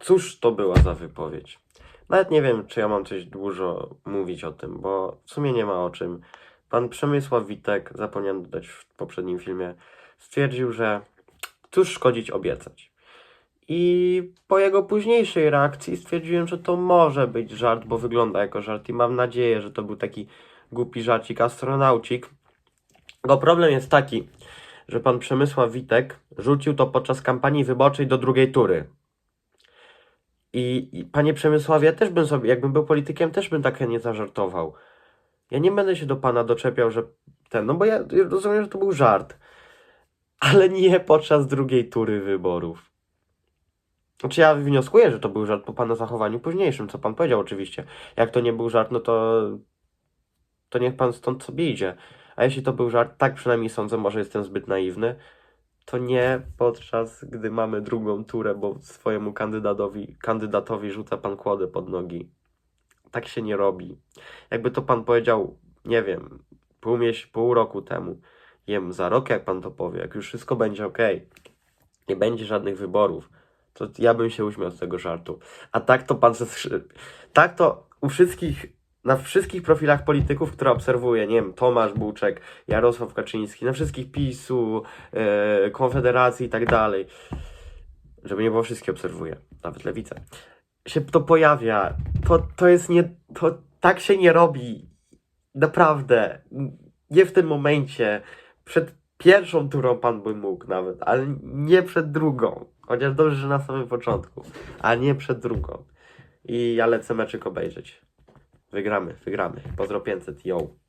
Cóż to była za wypowiedź? Nawet nie wiem, czy ja mam coś dużo mówić o tym, bo w sumie nie ma o czym. Pan Przemysław Witek, zapomniałem dodać w poprzednim filmie, stwierdził, że cóż szkodzić obiecać. I po jego późniejszej reakcji stwierdziłem, że to może być żart, bo wygląda jako żart i mam nadzieję, że to był taki głupi żarcik astronaucik. Tylko problem jest taki, że pan Przemysław Witek rzucił to podczas kampanii wyborczej do drugiej tury. I, I panie Przemysławie, ja też bym sobie, jakbym był politykiem, też bym tak nie zażartował. Ja nie będę się do pana doczepiał, że ten, no bo ja rozumiem, że to był żart. Ale nie podczas drugiej tury wyborów. Znaczy ja wnioskuję, że to był żart po pana zachowaniu późniejszym, co pan powiedział oczywiście. Jak to nie był żart, no to to niech pan stąd sobie idzie. A jeśli to był żart, tak przynajmniej sądzę, może jestem zbyt naiwny, to nie podczas gdy mamy drugą turę, bo swojemu kandydatowi, kandydatowi rzuca pan kłodę pod nogi. Tak się nie robi. Jakby to pan powiedział, nie wiem, pół, mies- pół roku temu, jem za rok, jak pan to powie, jak już wszystko będzie ok, nie będzie żadnych wyborów, to ja bym się uśmiał z tego żartu. A tak to pan ze. Tak to u wszystkich, na wszystkich profilach polityków, które obserwuję, nie wiem, Tomasz Buczek, Jarosław Kaczyński, na wszystkich PiSu, e, Konfederacji i tak dalej, żeby nie było wszystkie obserwuję, nawet Lewicę, się to pojawia. To, to jest nie, to tak się nie robi. Naprawdę. Nie w tym momencie. Przed pierwszą turą pan by mógł nawet, ale nie przed drugą. Chociaż dobrze, że na samym początku, a nie przed drugą. I ja lecę meczyk obejrzeć. Wygramy, wygramy. Pozdro 500, yo.